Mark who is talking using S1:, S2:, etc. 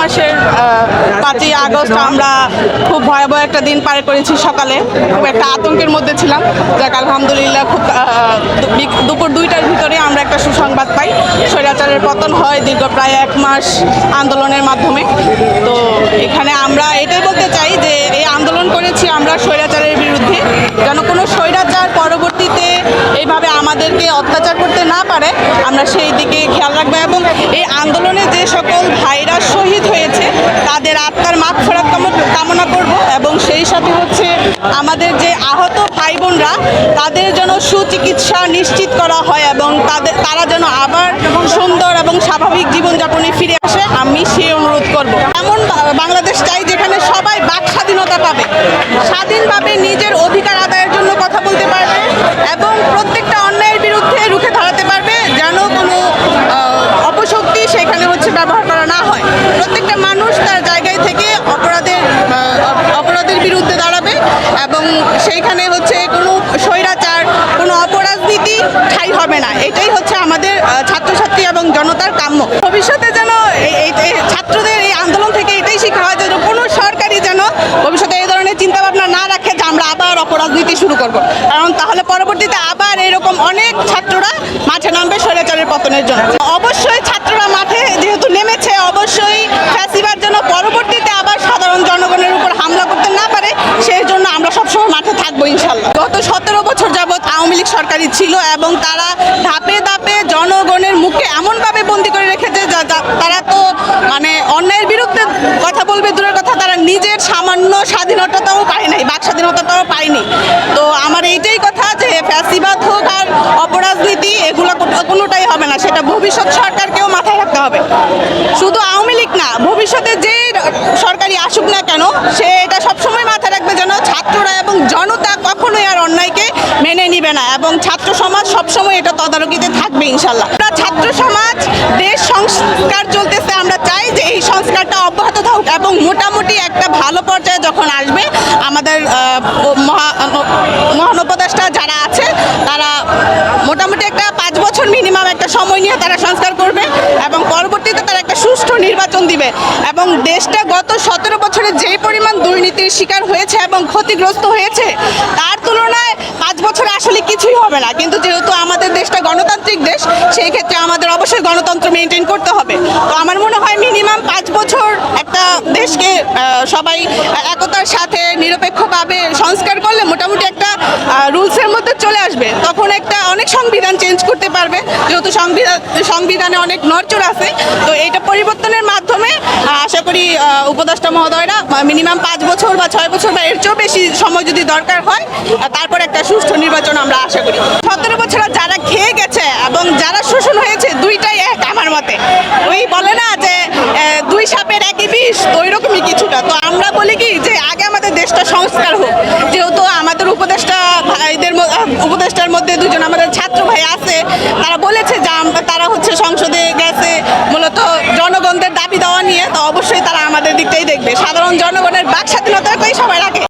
S1: মাসের পাঁচই আগস্ট আমরা খুব ভয়াবহ একটা দিন পার করেছি সকালে। খুব একটা আতঙ্কের মধ্যে ছিলাম। যাক, আলহামদুলিল্লাহ খুব দুপুর দুইটার ভিতরে আমরা একটা সুসংবাদ পাই। স্বৈরাচারের পতন হয় দীর্ঘ প্রায় এক মাস আন্দোলনের মাধ্যমে। তো এখানে আমরা এটাই বলতে চাই যে, এই আন্দোলন করেছি আমরা স্বৈরাচারের বিরুদ্ধে। যেন আমাদেরকে অত্যাচার করতে না পারে, আমরা সেই দিকে খেয়াল রাখব এবং এই আন্দোলনে যে সকল ভাইরা শহীদ হয়েছে, তাদের আত্মার মাঠ ফেরত কামনা করব এবং সেই সাথে হচ্ছে আমাদের যে আহত ভাই বোনরা তাদের যেন সুচিকিৎসা নিশ্চিত করা হয় এবং তাদের, তারা যেন আবার সুন্দর এবং স্বাভাবিক জীবনযাপনে ফিরে আসে, আমি সেই অনুরোধ করব। এমন বাংলাদেশ চাই যেখানে সবাই বাক স্বাধীনতা পাবে, স্বাধীনভাবে নিজের অধিকার আদায়ের জন্য কথা বলতে পারবে এবং প্রত্যেকটা অন্যায়ের বিরুদ্ধে রুখে দাঁড়াতে পারবে যেন কোনো আহ, অপশক্তি সেখানে হচ্ছে ব্যবহার করা না হয় প্রত্যেকটা মানুষ তার জায়গায় থেকে অপরাধের আহ, অপরাধের বিরুদ্ধে দাঁড়াবে এবং সেইখানে হচ্ছে কোনো স্বৈরাচার কোনো ঠাই হবে না। এটাই হচ্ছে আমাদের ছাত্রছাত্রী এবং জনতার কাম্য। ভবিষ্যতে যেন ছাত্রদের এই আন্দোলন থেকে এটাই শেখা হয় যে কোনো সরকারি যেন ভবিষ্যতে এই ধরনের চিন্তাভাবনা না রাখে যে আমরা আবার অপরাজনীতি শুরু করব। কারণ তাহলে পরবর্তীতে আবার এরকম অনেক ছাত্ররা মাঠে নামবে স্বৈরাচারের পতনের জন্য। অবশ্যই ছাত্ররা মাঠে যেহেতু নেমেছে, অবশ্যই ফ্যাসিবার জন্য পরবর্তীতে আবার সাধারণ জনগণের উপর হামলা করতে না পারে, সেই জন্য আমরা সবসময় মাঠে থাকব ইনশাল্লাহ। গত সতেরো বছর আওয়ামী লীগ সরকারই ছিল এবং তারা ধাপে ধাপে জনগণের মুখে এমনভাবে বন্দি করে রেখেছে যা- তারা তো মানে অন্যায়ের বিরুদ্ধে কথা বলবে, দূরের কথা, তারা নিজের সামান্য স্বাধীনতাটাও পায় নাই, বাক স্বাধীনতাটাও পায়নি। তো আমার এইটাই কথা যে ফ্যাসিবাদ হোক আর অপরাজনীতি, এগুলো কোনোটাই হবে না, সেটা ভবিষ্যৎ সরকারকেও মাথায় রাখতে হবে। শুধু আওয়ামী লীগ না, ভবিষ্যতে যে সরকারি আসুক না কেন, সে এটা সবসময় মাথায় রাখবে যেন ছাত্ররা এবং জনতা কখনোই আর অন্যায়কে নিবে না এবং ছাত্র সমাজ সবসময় এটা তদারকিতে থাকবে ইনশাল্লাহ আমরা ছাত্র সমাজ দেশ সংস্কার চলতেছে আমরা চাই যে এই সংস্কারটা অব্যাহত থাকুক এবং মোটামুটি একটা ভালো পর্যায়ে যখন আসবে আমাদের আহ, মহা মহান যারা আছে তারা মোটামুটি একটা পাঁচ বছর মিনিমাম একটা সময় নিয়ে তারা সংস্কার করবে এবং পরবর্তীতে তারা একটা সুষ্ঠু নির্বাচন দিবে এবং দেশটা গত সতেরো বছরে যেই পরিমাণ দুর্নীতির শিকার হয়েছে এবং ক্ষতিগ্রস্ত হয়েছে, তার তুলনায় পাঁচ বছরে আসলে কিছুই হবে না। কিন্তু যেহেতু আমাদের দেশটা গণতান্ত্রিক দেশ, সেই ক্ষেত্রে আমাদের অবশ্যই গণতন্ত্র মেনটেন করতে হবে। তো আমার মনে হয় মিনিমাম পাঁচ বছর একটা দেশকে সবাই একতার সাথে নিরপেক্ষভাবে সংস্কার করলে মোটামুটি একটা রুলসের মধ্যে চলে আসবে। তখন একটা অনেক সংবিধান চেঞ্জ করতে পারবে। যেহেতু সংবিধান, সংবিধানে অনেক নড়চড় আছে, তো এটা পরিবর্তনের মাধ্যমে উপদেষ্টা মহোদয়রা মিনিমাম পাঁচ বছর বা ছয় বছর বা এর চেয়েও বেশি সময় যদি দরকার হয় তারপর একটা সুষ্ঠু নির্বাচন আমরা আশা করি। সতেরো বছর যারা খেয়ে গেছে এবং যারা শোষণ হয়েছে, দুইটাই এক আমার মতে। ওই বলে না যে দুই সাপের একই বিষ, ওই রকমই কিছুটা। তো আমরা বলি কি যে, আগে আমাদের দেশটা সংস্কার হোক। যেহেতু আমাদের উপদেষ্টা ভাইদের উপদেষ্টার মধ্যে দুজন আমাদের ছাত্র ভাই আছে, তারা বলেছে যে তারা হচ্ছে সংসদে গেছে। মূলত জনগণদের দাবি দেওয়া নিয়ে, তো অবশ্যই তারা আমাদের দিকটাই দেখবে। সাধারণ জনগণের বাক স্বাধীনতাটাই সবাই